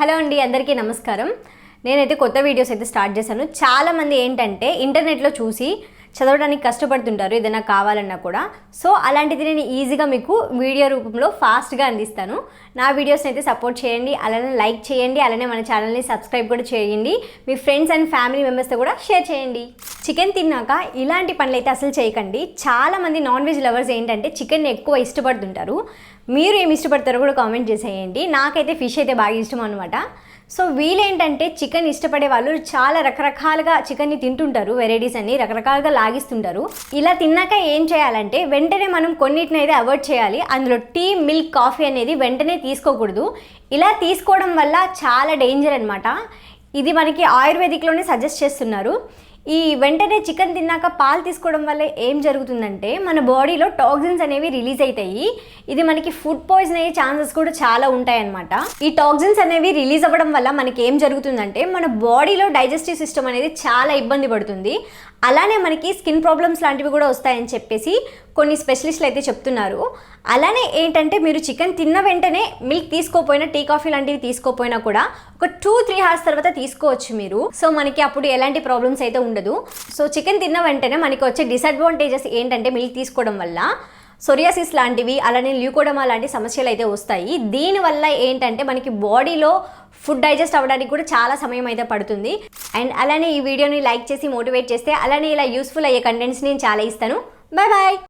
Hello అండి అందరికీ నమస్కారం. నేనైతే కొత్త వీడియోస్ అయితే స్టార్ట్ చేశాను. చాలామంది ఏంటంటే ఇంటర్నెట్లో చూసి చదవడానికి కష్టపడుతుంటారు ఏదైనా కావాలన్నా కూడా. సో అలాంటిది నేను ఈజీగా మీకు వీడియో రూపంలో ఫాస్ట్గా అందిస్తాను. నా వీడియోస్ని అయితే సపోర్ట్ చేయండి అలానే లైక్ చేయండి అలానే మన ఛానల్ని సబ్స్క్రైబ్ కూడా చేయండి. మీ ఫ్రెండ్స్ అండ్ ఫ్యామిలీ మెంబర్స్తో కూడా షేర్ చేయండి. చికెన్ తిన్నాక ఇలాంటి పనులు అయితే అసలు చేయకండి. చాలామంది నాన్ వెజ్ లవర్స్ ఏంటంటే చికెన్ ఎక్కువ ఇష్టపడుతుంటారు. మీరు ఏమి ఇష్టపడతారో కూడా కామెంట్ చేసేయండి. నాకైతే ఫిష్ అయితే బాగా ఇష్టం అనమాట సో వీళ్ళేంటంటే చికెన్ ఇష్టపడే వాళ్ళు చాలా రకరకాలుగా చికెన్ని తింటుంటారు. వెరైటీస్ అన్ని రకరకాలుగా లాగిస్తుంటారు. ఇలా తిన్నాక ఏం చేయాలంటే వెంటనే మనం కొన్నిటిని అయితే అవాయిడ్ చేయాలి. అందులో టీ మిల్క్ కాఫీ అనేది వెంటనే తీసుకోకూడదు. ఇలా తీసుకోవడం వల్ల చాలా డేంజర్ అనమాట ఇది మనకి ఆయుర్వేదిక్లోనే సజెస్ట్ చేస్తున్నారు. ఈ వెంటనే చికెన్ తిన్నాక పాలు తీసుకోవడం వల్ల ఏం జరుగుతుందంటే మన బాడీలో టాక్సిన్స్ అనేవి రిలీజ్ అవుతాయి ఇది మనకి ఫుడ్ పాయిజన్ అయ్యే ఛాన్సెస్ కూడా చాలా ఉంటాయన్నమాట. ఈ టాక్సిన్స్ అనేవి రిలీజ్ అవ్వడం వల్ల మనకి ఏం జరుగుతుందంటే మన బాడీలో డైజెస్టివ్ సిస్టమ్ అనేది చాలా ఇబ్బంది పడుతుంది. అలానే మనకి స్కిన్ ప్రాబ్లమ్స్ లాంటివి కూడా వస్తాయని చెప్పేసి కొన్ని స్పెషలిస్టులు అయితే చెప్తున్నారు. అలానే ఏంటంటే మీరు చికెన్ తిన్న వెంటనే మిల్క్ తీసుకోపోయినా టీ కాఫీ లాంటివి తీసుకోపోయినా కూడా ఒక టూ త్రీ అవర్స్ తర్వాత తీసుకోవచ్చు మీరు. సో మనకి అప్పుడు ఎలాంటి ప్రాబ్లమ్స్ అయితే ఉండదు. సో చికెన్ తిన్న వెంటనే మనకి వచ్చే డిసడ్వాంటేజెస్ ఏంటంటే మిల్క్ తీసుకోవడం వల్ల సొరియాసిస్ లాంటివి అలానే ల్యూకోడమా లాంటి సమస్యలు అయితే వస్తాయి దీనివల్ల ఏంటంటే మనకి బాడీలో ఫుడ్ డైజెస్ట్ అవ్వడానికి కూడా చాలా సమయం అయితే పడుతుంది. అండ్ అలానే ఈ వీడియోని లైక్ చేసి మోటివేట్ చేస్తే అలానే ఇలా యూస్ఫుల్ అయ్యే కంటెంట్స్ నేను చాలా ఇస్తాను. Bye bye